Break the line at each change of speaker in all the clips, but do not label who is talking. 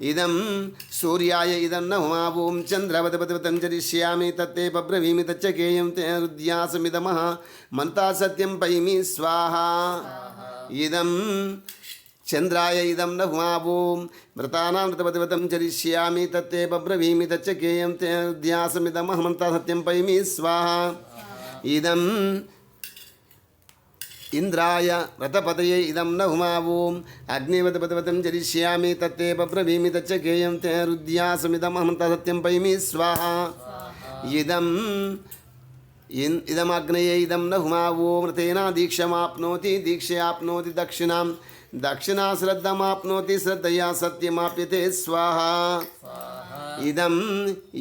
ఇదం సూర్యాయ ఇదం నమా ఓం చంద్రవతపతిపతం చరిష్యామి తత్తే పబ్రవీమి తచ్చకేయం తే హృద్యాసమిదమః మంతా సత్యం పైమి స్వాహ. ఇదం చంద్రాయ ఇదం నమా ఓం వ్రతానాం వ్రతపతిపతం చరిష్యామి తత్తే పబ్రవీమి తచ్చకేయం తే హృద్యాసమిదమః మంతా సత్యం పైమి స్వాహ. ఇదం ఇంద్రాయ వ్రతపతయే ఇదం నహుమా ఓం అగ్నివతపతవతం చరిష్యామి తత్తే పబ్రవీమి తచ్చ గేయం తే రుద్యాసమిదమహం సత్యం పైమి స్వాహ ఇదం ఇన్ ఇదమగ్నయే ఇదం నహుమా ఓం రతేనా దీక్షమాప్నోతి దీక్షయాప్నోతి దక్షిణాం దక్షిణా శ్రద్ధమాప్నోతి శ్రద్ధయా సత్యమాప్యతే స్వాహ ఇదం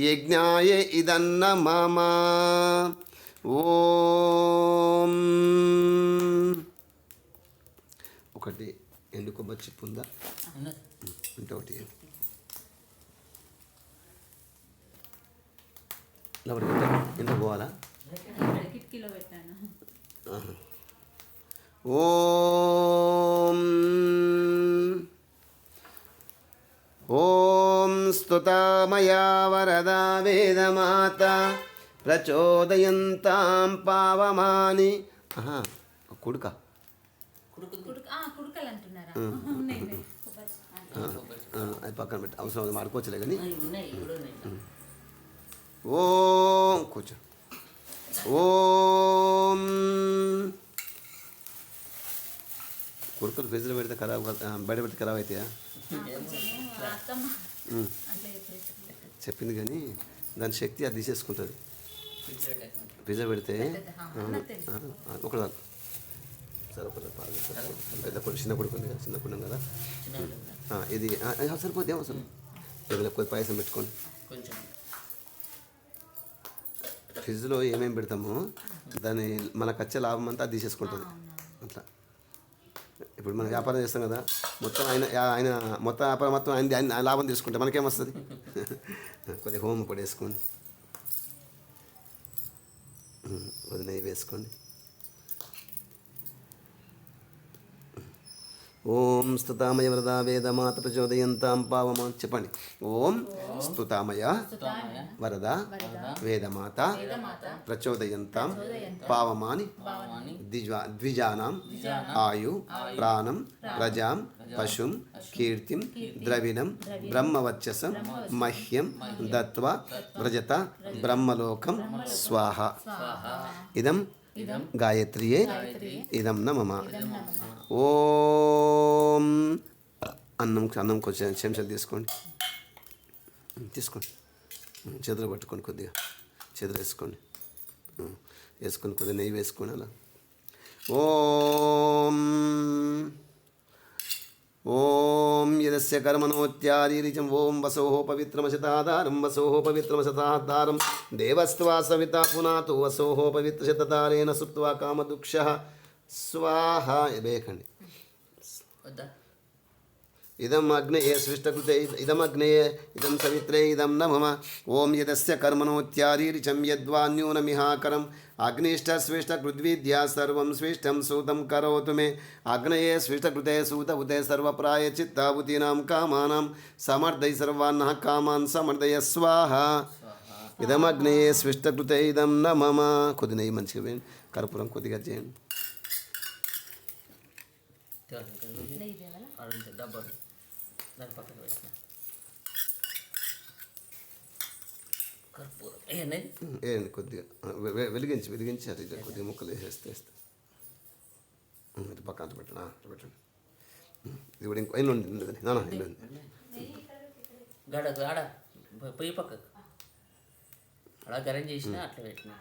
యజ్ఞాయ ఇదన్న మమ ఓం ఒకటి ఎండు కొబ్బరి చిప్పు ఉందా. ఉంటే ఒకటి? ఇంట్లో పోవాలా. ఓం ఓం స్తుతామయా వరదా వేదమాత ప్రచోదయంతాం పావమాని ఆహా, కుడుక
కుడుకలు అంటున్నారా
అది పక్కన పెట్టి. అవసరం అది మాడుకోవచ్చులే కానీ. ఓం కూర్చో. ఓం. కుడుకలు ఫ్రిడ్జ్లో పెడితే ఖరాబ్ బయట పెడితే ఖరాబ్ అవుతాయా? చెప్పింది కానీ దాని శక్తి అది తీసేసుకుంటుంది. ఫ్రిడ్జ్లో పెడితే. ఒకటి చాలు సరే ఒకటి పాలు సరిపోదు. పెద్ద కొడుకు చిన్న కొడుకు ఉంది కదా చిన్న కొడుకు కదా. ఇది సరిపోద్ది అవసరం కొద్ది పాయసం పెట్టుకోండి.
కొంచెం.
ఫ్రిడ్జ్లో ఏమేమి పెడతామో దాని మనకు వచ్చే లాభం అంతా తీసేసుకుంటుంది. అట్లా. ఇప్పుడు మనం వ్యాపారం చేస్తాం కదా మొత్తం ఆయన ఆయన మొత్తం వ్యాపారం మొత్తం ఆయన ఆయన లాభం తీసుకుంటే మనకేమొస్తుంది కొద్దిగా హోమ్ పొడి వేసుకోండి. నెయ్యి వేసుకోండి. ఓం స్తుతామయ వరదా వేదమాత ప్రచోదయంతాం పావమా చెప్పండి. ఓం స్తుతామయ వరద వేదమాత ప్రచోదయంతాం పావమాని ద్విజా ద్విజానాం ఆయు ప్రాణం ప్రజాం పశుం కీర్తిం ద్రవిణం బ్రహ్మవర్చసం మహ్యం దత్వా వ్రజత బ్రహ్మలోకం స్వాహ. ఇదం గాయత్రియే ఇదం న మమ ఓం అన్నం అన్నం కొంచెం చెంచాలు తీసుకోండి। తీసుకోండి। చేతులు పట్టుకోండి కొద్దిగా చేతులు వేసుకోండి. వేసుకొని కొద్దిగా నెయ్యి వేసుకోండి అలా। ఓం। ఓం యదస్య కర్మణోత్యారీరిచం ఓం వసోః పవిత్రమశతాధారం వసోః పవిత్రమశతాధారం దేవస్త్వా సవితా పునాతు వసోః పవిత్రశతధారేణ సుప్త్వా కామదుక్ష. స్వాహ వేయకండి
వద్దా?
ఇదం అగ్నయే సృష్టకృతే ఇదం అగ్నయే ఇదం సవిత్రే ఇదం న మమ ఓం యదస్య కర్మణోత్యారీరిచం యద్వాన్యూనమిహాకరం అగ్నిష్టస్విష్టకృద్విద్యా సర్వం స్విష్టం సూతం కరోతు మే అగ్నయే స్విష్టకృతే సూత ఉతే సర్వప్రాయ చిత్తావుతీనాం కామానాం సమర్థై సర్వాన్నః కామాన్ సమర్థయ స్వాహ ఇదం అగ్నయే స్విష్టకృతే ఇదం న మమ కొద్ది నెయ్యి మంచిగా వేయండి కర్పూరం కొద్దిగా చేయండి
దాని పక్కన వేసిన కర్పూరం ఏంటి
కొద్దిగా వెలిగించి వెలిగించి అది కొద్దిగా ముక్కలు వేసేస్తే వేస్తే ఇది పక్కన అంత పెట్టండి అట్లా పెట్టండి ఇది కూడా ఇంకో ఇల్లు ఉంది నాన్న ఇల్లు ఉంది
గడ గాడ పొయ్యి పక్కకు అలా గరం చేసిన అట్లా పెట్టిన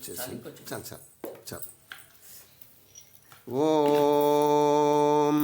చేసి
చాలు.
చాలు చాలు చాలు ఓం